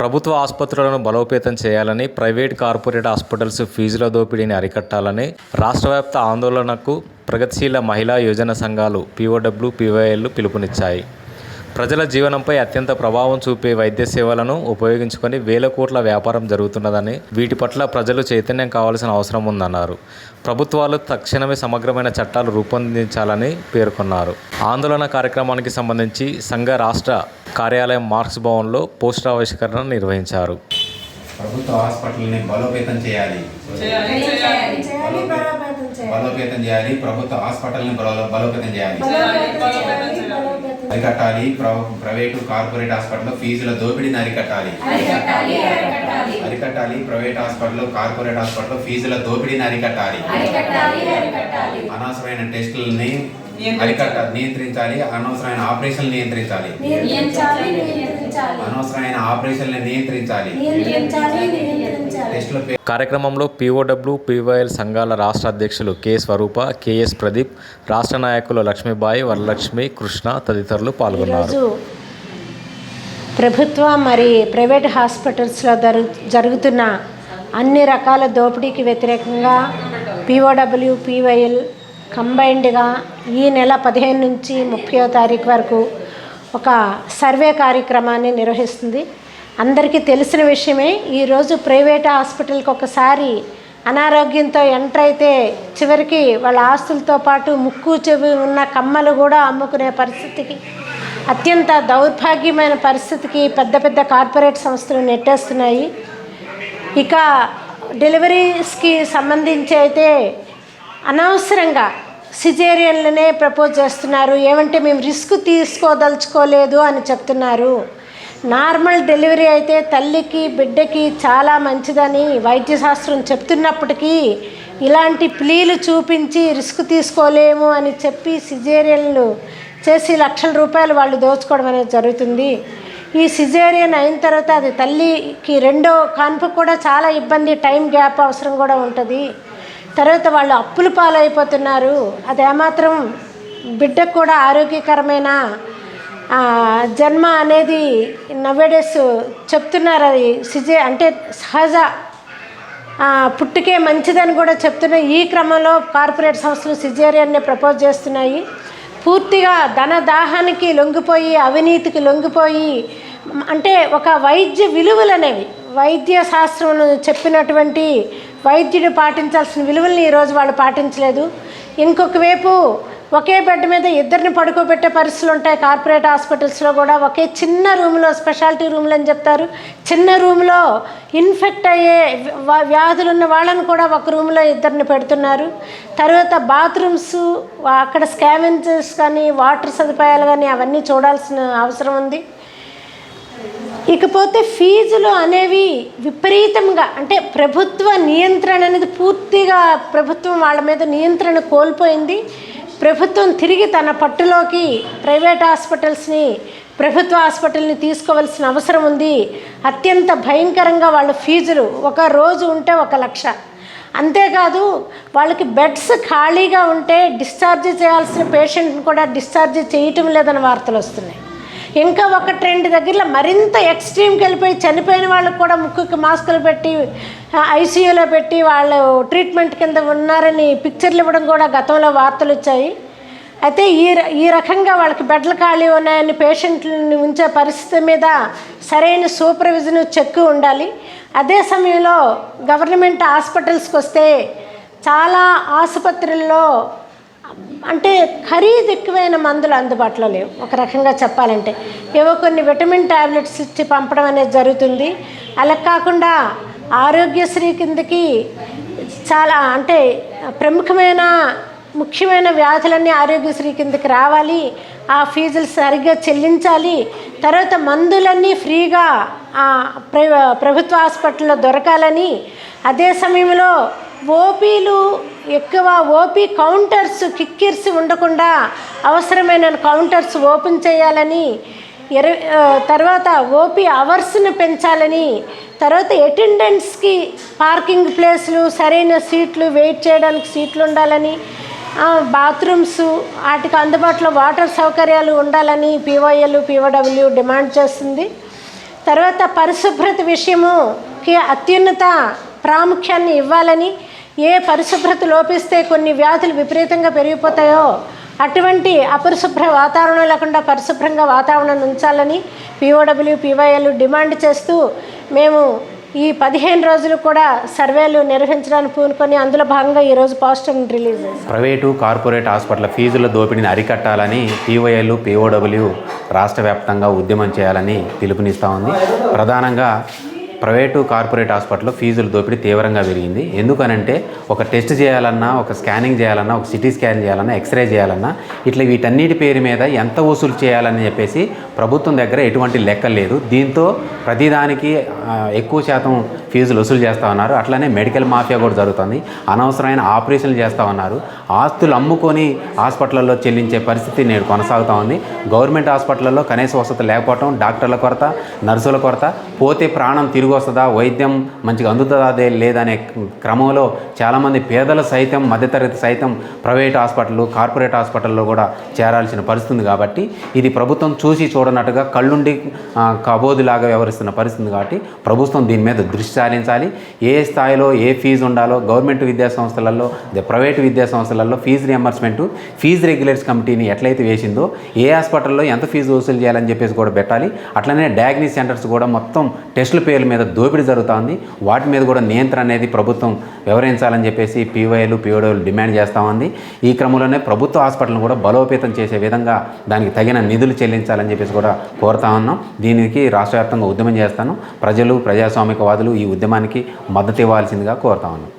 ప్రభుత్వ ఆసుపత్రులను బలోపేతం చేయాలని ప్రైవేట్ కార్పొరేట్ హాస్పిటల్స్ ఫీజుల దోపిడీని అరికట్టాలని రాష్ట్ర వ్యాప్త ఆందోళనకు ప్రగతిశీల మహిళా యోజన సంఘాలు పీఓడబ్ల్యూ పీవైఎల్ పిలుపునిచ్చాయి. ప్రజల జీవనంపై అత్యంత ప్రభావం చూపే వైద్య సేవలను ఉపయోగించుకొని వేల కోట్ల వ్యాపారం జరుగుతున్నదని వీటి పట్ల ప్రజలు చైతన్యం కావాల్సిన అవసరం ఉందన్నారు. ప్రభుత్వాలు తక్షణమే సమగ్రమైన చట్టాలు రూపొందించాలని పేర్కొన్నారు. ఆందోళన కార్యక్రమానికి సంబంధించి సంఘ రాష్ట్ర కార్యాలయం మార్క్స్ భవన్లో పోస్టర్ ఆవిష్కరణ నిర్వహించారు. ప్రభుత్వ హాస్పిటల్ని బలోపేతం చేయాలి. చేయాలి చేయాలి. చేయాలి బలోపేతం చేయాలి. బలోపేతం చేయాలి. ప్రభుత్వ హాస్పిటల్ని బలో బలోపేతం చేయాలి. బలోపేతం చేయాలి. బలోపేతం అరికట్టాలి ప్ర- ప్రైవేటు కార్పొరేట్ హాస్పిటల్లో ఫీజుల దోపిడీని అరికట్టాలి. అరికట్టాలి ప్రైవేట్ హాస్పిటల్లో కార్పొరేట్ హాస్పిటల్లో ఫీజుల దోపిడీని అరికట్టాలి. అనవసరమైన టెస్టులని అరికట్టాలి నియంత్రించాలి అనవసరమైన ఆపరేషన్లు నియంత్రించాలి. అనవసరమైన ఆపరేషన్లు నియంత్రించాలి. కార్యక్రమంలో పీఓడబ్ల్యూ పీవైఎల్ సంఘాల రాష్ట్ర అధ్యక్షులు కె స్వరూప కెఎస్ ప్రదీప్ రాష్ట్ర నాయకులు లక్ష్మీబాయి వరలక్ష్మి కృష్ణ తదితరులు పాల్గొన్నారు. ప్రభుత్వ మరి ప్రైవేట్ హాస్పిటల్స్లో జరు జరుగుతున్న అన్ని రకాల దోపిడీకి వ్యతిరేకంగా పీఓడబ్ల్యూ పీవైఎల్ కంబైన్డ్గా ఈ నెల పదిహేను నుంచి ముప్పయో తారీఖు వరకు ఒక సర్వే కార్యక్రమాన్ని నిర్వహిస్తుంది. అందరికీ తెలిసిన విషయమే ఈరోజు ప్రైవేట్ హాస్పిటల్కి ఒకసారి అనారోగ్యంతో ఎంటర్ అయితే చివరికి వాళ్ళ ఆస్తులతో పాటు ముక్కు చెవి ఉన్న కమ్మలు కూడా అమ్ముకునే పరిస్థితికి అత్యంత దౌర్భాగ్యమైన పరిస్థితికి పెద్ద పెద్ద కార్పొరేట్ సంస్థలు నెట్టేస్తున్నాయి. ఇక డెలివరీస్కి సంబంధించి అయితే అనవసరంగా సిజేరియన్లనే ప్రపోజ్ చేస్తున్నారు. ఏమంటే మేము రిస్క్ తీసుకోదలుచుకోలేదు అని చెప్తున్నారు. నార్మల్ డెలివరీ అయితే తల్లికి బిడ్డకి చాలా మంచిదని వైద్యశాస్త్రం చెప్తున్నప్పటికీ ఇలాంటి ప్లీలు చూపించి రిస్క్ తీసుకోలేము అని చెప్పి సిజేరియన్లు చేసి లక్షల రూపాయలు వాళ్ళు దోచుకోవడం అనేది జరుగుతుంది. ఈ సిజేరియన్ అయిన తర్వాత అది తల్లికి రెండో కాన్పు కూడా చాలా ఇబ్బంది టైం గ్యాప్ అవసరం కూడా ఉంటుంది. తర్వాత వాళ్ళు అప్పుల పాలైపోతున్నారు. అది ఏమాత్రం బిడ్డకు కూడా ఆరోగ్యకరమైన జన్మ అనేది నవేడేస్ చెప్తున్నారు అది సిజే అంటే సహజ పుట్టుకే మంచిదని కూడా చెప్తున్న ఈ క్రమంలో కార్పొరేట్ సంస్థలు సిజేరియన్ని ప్రపోజ్ చేస్తున్నాయి. పూర్తిగా ధన దాహానికి లొంగిపోయి అవినీతికి లొంగిపోయి అంటే ఒక వైద్య విలువలు అనేవి వైద్య శాస్త్రం చెప్పినటువంటి వైద్యుడు పాటించాల్సిన విలువల్ని ఈరోజు వాళ్ళు పాటించలేదు. ఇంకొక వైపు ఒకే బెడ్ మీద ఇద్దరిని పడుకోబెట్టే పరిస్థితులు ఉంటాయి. కార్పొరేట్ హాస్పిటల్స్లో కూడా ఒకే చిన్న రూమ్లో స్పెషాలిటీ రూమ్లు అని చెప్తారు. చిన్న రూమ్లో ఇన్ఫెక్ట్ అయ్యే వ్యాధులు ఉన్న వాళ్ళని కూడా ఒక రూమ్లో ఇద్దరిని పెడుతున్నారు. తర్వాత బాత్రూమ్స్ అక్కడ స్కావెంజర్స్ కానీ వాటర్ సదుపాయాలు కానీ అవన్నీ చూడాల్సిన అవసరం ఉంది. ఇకపోతే ఫీజులు అనేవి విపరీతంగా అంటే ప్రభుత్వ నియంత్రణ అనేది పూర్తిగా ప్రభుత్వం వాళ్ళ మీద నియంత్రణ కోల్పోయింది. ప్రభుత్వం తిరిగి తన పట్టులోకి ప్రైవేట్ హాస్పిటల్స్ని ప్రభుత్వ హాస్పిటల్ని తీసుకోవాల్సిన అవసరం ఉంది. అత్యంత భయంకరంగా వాళ్ళ ఫీజులు ఒక రోజు ఉంటే ఒక లక్ష. అంతేకాదు వాళ్ళకి బెడ్స్ ఖాళీగా ఉంటే డిశ్చార్జ్ చేయాల్సిన పేషెంట్ని కూడా డిశ్చార్జ్ చేయటం లేదని వార్తలు వస్తున్నాయి. ఇంకా ఒక ట్రెండ్ దగ్గరలో మరింత ఎక్స్ట్రీమ్కి వెళ్ళిపోయి చనిపోయిన వాళ్ళకి కూడా ముక్కుకి మాస్కులు పెట్టి ఐసీయూలో పెట్టి వాళ్ళు ట్రీట్మెంట్ కింద ఉన్నారని పిక్చర్లు ఇవ్వడం కూడా గతంలో వార్తలు వచ్చాయి. అయితే ఈ ర- ఈ రకంగా వాళ్ళకి బెడ్లు ఖాళీ ఉన్నాయని పేషెంట్లని ఉంచే పరిస్థితి మీద సరైన సూపర్విజన్ చెక్ ఉండాలి. అదే సమయంలో గవర్నమెంట్ హాస్పిటల్స్కి వస్తే చాలా ఆసుపత్రుల్లో అంటే ఖరీదు ఎక్కువైన మందులు అందుబాటులో లేవు. ఒక రకంగా చెప్పాలంటే ఏవో కొన్ని విటమిన్ టాబ్లెట్స్ ఇచ్చి పంపడం అనేది జరుగుతుంది. అలా కాకుండా ఆరోగ్యశ్రీ కిందకి చాలా అంటే ప్రముఖమైన ముఖ్యమైన వ్యాధులన్నీ ఆరోగ్యశ్రీ కిందకి రావాలి. ఆ ఫీజులు సరిగ్గా చెల్లించాలి. తర్వాత మందులన్నీ ఫ్రీగా ప్ర- ప్రభుత్వ హాస్పిటల్లో దొరకాలని. అదే సమయంలో ఓపీలు ఎక్కువ ఓపీ కౌంటర్స్ కిక్కిర్స్ ఉండకుండా అవసరమైన కౌంటర్స్ ఓపెన్ చేయాలని తర్వాత ఓపీ అవర్స్ని పెంచాలని తర్వాత అటెండెంట్స్కి పార్కింగ్ ప్లేస్లు సరైన సీట్లు వెయిట్ చేయడానికి సీట్లు ఉండాలని బాత్రూమ్స్ వాటికి అందుబాటులో వాటర్ సౌకర్యాలు ఉండాలని పీవైఎల్ పీఓడబ్ల్యూ డిమాండ్ చేస్తుంది. తర్వాత పరిశుభ్రత విషయముకి అత్యున్నత ప్రాముఖ్యాన్ని ఇవ్వాలని ఏ పరిశుభ్రత లోపిస్తే కొన్ని వ్యాధులు విపరీతంగా పెరిగిపోతాయో అటువంటి అపరిశుభ్ర వాతావరణం లేకుండా పరిశుభ్రంగా వాతావరణం ఉంచాలని పిఓడబ్ల్యూ పీవైఎల్ డిమాండ్ చేస్తూ మేము ఈ పదిహేను రోజులు కూడా సర్వేలు నిర్వహించడానికి పూనుకొని అందులో భాగంగా ఈరోజు పోస్టర్ని రిలీజ్ ప్రైవేటు కార్పొరేట్ హాస్పిటల్ ఫీజుల దోపిడీని అరికట్టాలని పీవైఎల్ పీఓడబ్ల్యూ రాష్ట్ర వ్యాప్తంగా ఉద్యమం చేయాలని పిలుపునిస్తూ ఉంది. ప్రధానంగా ప్రైవేటు కార్పొరేట్ హాస్పిటల్లో ఫీజుల దోపిడీ తీవ్రంగా పెరిగింది. ఎందుకనంటే ఒక టెస్ట్ చేయాలన్నా ఒక స్కానింగ్ చేయాలన్నా ఒక సిటీ స్కాన్ చేయాలన్నా ఎక్స్రే చేయాలన్నా ఇట్లా వీటన్నిటి పేరు మీద ఎంత వసూలు చేయాలని చెప్పేసి ప్రభుత్వం దగ్గర ఎటువంటి లెక్క లేదు. దీంతో ప్రతిదానికి ఎక్కువ శాతం ఫీజులు వసూలు చేస్తూ ఉన్నారు. అట్లనే మెడికల్ మాఫియా కూడా జరుగుతుంది. అనవసరమైన ఆపరేషన్లు చేస్తూ ఉన్నారు. ఆస్తులు అమ్ముకొని హాస్పిటల్లో చెల్లించే పరిస్థితి నేడు కొనసాగుతూ ఉంది. గవర్నమెంట్ హాస్పిటల్లో కనీస వసతి లేకపోవటం డాక్టర్ల కొరత నర్సుల కొరత పోతే ప్రాణం తిరుగు వస్తుందా? వైద్యం మంచిగా అందుతుందా? అదే లేదనే క్రమంలో చాలామంది పేదలు సైతం మధ్యతరగతి సైతం ప్రైవేట్ హాస్పిటల్ కార్పొరేట్ హాస్పిటల్లో కూడా చేరాల్సిన పరిస్థితి ఉంది కాబట్టి ఇది ప్రభుత్వం చూసి చూడనట్టుగా కళ్ళుండి కబోదులాగా వ్యవహరిస్తున్న పరిస్థితి కాబట్టి ప్రభుత్వం దీని మీద దృష్టి సారించాలి. ఏ స్థాయిలో ఏ ఫీజు ఉండాలో గవర్నమెంట్ విద్యాసంస్థలలో ప్రైవేట్ విద్యాసంస్థలలో ఫీజు రియంబర్స్మెంట్ ఫీజు రెగ్యులేటర్స్ కమిటీని ఎట్లయితే వేసిందో ఏ హాస్పిటల్లో ఎంత ఫీజు వసూలు చేయాలని చెప్పేసి కూడా పెట్టాలి. అట్లనే డయాగ్నిస్ సెంటర్స్ కూడా మొత్తం టెస్టుల పేర్ల మీద దోపిడీ జరుగుతోంది. వాటి మీద కూడా నియంత్రణ అనేది ప్రభుత్వం వివరించాలని చెప్పేసి పీవైలు పీఓడీలు డిమాండ్ చేస్తూ ఉంది. ఈ క్రమంలోనే ప్రభుత్వ హాస్పిటల్ను కూడా బలోపేతం చేసే విధంగా దానికి తగిన నిధులు చెల్లించాలని చెప్పేసి కూడా కోరుతా ఉన్నాం. దీనికి రాష్ట్ర వ్యాప్తంగా ఉద్యమం చేస్తాను. ప్రజలు ప్రజాస్వామికవాదులు ఈ ఉద్యమానికి మద్దతు ఇవ్వాల్సిందిగా కోరుతా ఉన్నాం.